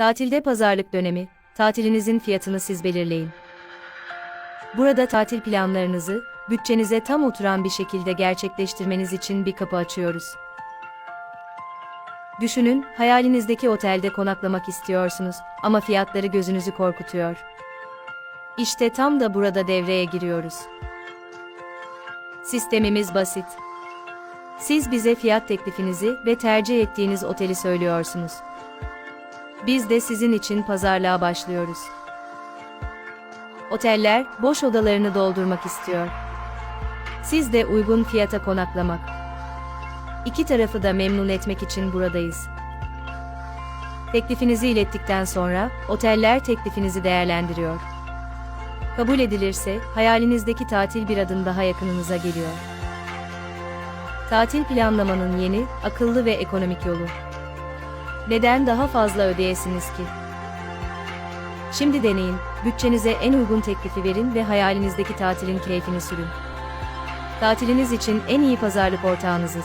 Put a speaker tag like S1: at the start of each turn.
S1: Tatilde pazarlık dönemi, tatilinizin fiyatını siz belirleyin. Burada tatil planlarınızı, bütçenize tam oturan bir şekilde gerçekleştirmeniz için bir kapı açıyoruz. Düşünün, hayalinizdeki otelde konaklamak istiyorsunuz ama fiyatları gözünüzü korkutuyor. İşte tam da burada devreye giriyoruz. Sistemimiz basit. Siz bize fiyat teklifinizi ve tercih ettiğiniz oteli söylüyorsunuz. Biz de sizin için pazarlığa başlıyoruz. Oteller boş odalarını doldurmak istiyor. Siz de uygun fiyata konaklamak. İki tarafı da memnun etmek için buradayız. Teklifinizi ilettikten sonra oteller teklifinizi değerlendiriyor. Kabul edilirse hayalinizdeki tatil bir adım daha yakınınıza geliyor. Tatil planlamanın yeni, akıllı ve ekonomik yolu. Neden daha fazla ödeyesiniz ki? Şimdi deneyin, bütçenize en uygun teklifi verin ve hayalinizdeki tatilin keyfini sürün. Tatiliniz için en iyi pazarlık ortağınızız.